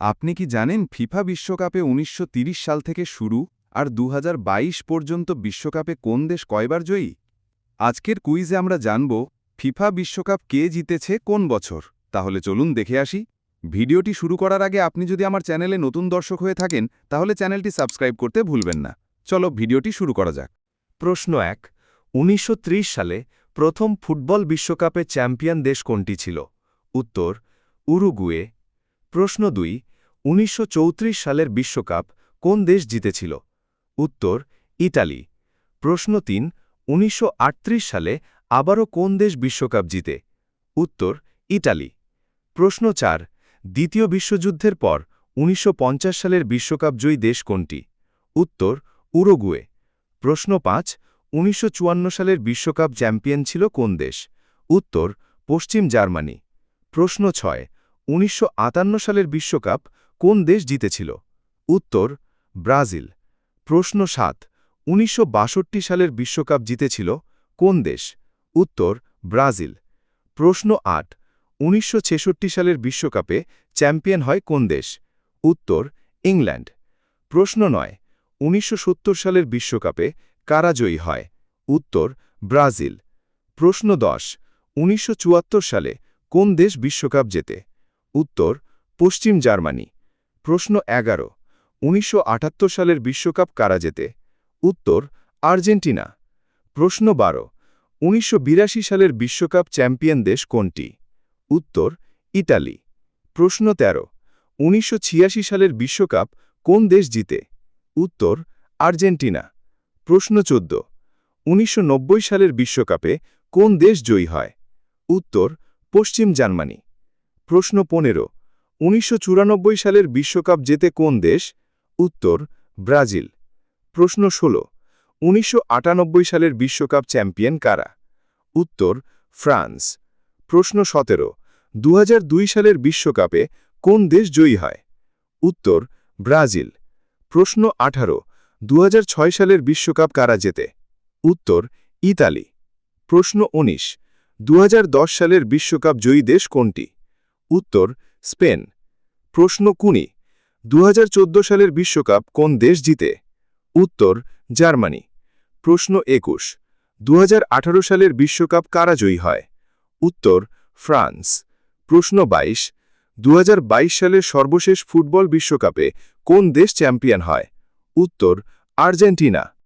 আপনি কি জানেন ফিফা বিশ্বকাপে ১৯৩০ সাল থেকে শুরু আর দু হাজার বাইশ পর্যন্ত বিশ্বকাপে কোন দেশ কয়বার জয়ী? আজকের কুইজে আমরা জানব ফিফা বিশ্বকাপ কে জিতেছে কোন বছর। তাহলে চলুন দেখে আসি। ভিডিওটি শুরু করার আগে আপনি যদি আমার চ্যানেলে নতুন দর্শক হয়ে থাকেন, তাহলে চ্যানেলটি সাবস্ক্রাইব করতে ভুলবেন না। চলো ভিডিওটি শুরু করা যাক। প্রশ্ন এক, উনিশশো সালে প্রথম ফুটবল বিশ্বকাপে চ্যাম্পিয়ন দেশ কোনটি ছিল? উত্তর, উরুগুয়ে। প্রশ্ন দুই উনিশশো চৌত্রিশ সালের বিশ্বকাপ কোন দেশ জিতেছিল? উত্তর ইটালি প্রশ্ন তিন, উনিশশো সালে আবারও কোন দেশ বিশ্বকাপ জিতে? উত্তর ইটালি প্রশ্ন চার, দ্বিতীয় বিশ্বযুদ্ধের পর উনিশশো পঞ্চাশ সালের বিশ্বকাপ জয়ী দেশ কোনটি? উত্তর, উরুগুয়ে। প্রশ্ন পাঁচ, উনিশশো সালের বিশ্বকাপ চ্যাম্পিয়ন ছিল কোন দেশ? উত্তর, পশ্চিম জার্মানি। প্রশ্ন ছয়, উনিশশো সালের বিশ্বকাপ কোন দেশ জিতেছিল? উত্তর, ব্রাজিল। প্রশ্ন সাত, উনিশশো সালের বিশ্বকাপ জিতেছিল কোন দেশ? উত্তর, ব্রাজিল। প্রশ্ন আট, উনিশশো সালের বিশ্বকাপে চ্যাম্পিয়ন হয় কোন দেশ? উত্তর, ইংল্যান্ড। প্রশ্ন নয়, উনিশশো সালের বিশ্বকাপে কারা জয়ী হয়? উত্তর, ব্রাজিল। প্রশ্ন দশ, উনিশশো সালে কোন দেশ বিশ্বকাপ জেতে? উত্তর, পশ্চিম জার্মানি। প্রশ্ন এগারো। উনিশশো সালের বিশ্বকাপ কারা জেতে? উত্তর, আর্জেন্টিনা। প্রশ্ন বারো। উনিশশো সালের বিশ্বকাপ চ্যাম্পিয়ন দেশ কোনটি? উত্তর ইটালি প্রশ্ন ১৩ উনিশশো সালের বিশ্বকাপ কোন দেশ জিতে? উত্তর, আর্জেন্টিনা। প্রশ্ন ১৪ উনিশশো সালের বিশ্বকাপে কোন দেশ জয়ী হয়? উত্তর, পশ্চিম জার্মানি। প্রশ্ন ১৫ উনিশশো চুরানব্বই সালের বিশ্বকাপ জেতে কোন দেশ? উত্তর, ব্রাজিল। প্রশ্ন ১৬ উনিশশো সালের বিশ্বকাপ চ্যাম্পিয়ন কারা? উত্তর, ফ্রান্স। প্রশ্ন ১৭ দু সালের বিশ্বকাপে কোন দেশ জয়ী হয়? উত্তর, ব্রাজিল। প্রশ্ন ১৮ দু সালের বিশ্বকাপ কারা জেতে? উত্তর, ইতালি। প্রশ্ন ১৯ দু সালের বিশ্বকাপ জয়ী দেশ কোনটি? উত্তর স্পেন। প্রশ্ন ২০ দু সালের বিশ্বকাপ কোন দেশ জিতে? উত্তর, জার্মানি। প্রশ্ন ২১ দু সালের বিশ্বকাপ কারা জয়ী হয়? উত্তর, ফ্রান্স। প্রশ্ন ২২ দু সালের সর্বশেষ ফুটবল বিশ্বকাপে কোন দেশ চ্যাম্পিয়ন হয়? উত্তর, আর্জেন্টিনা।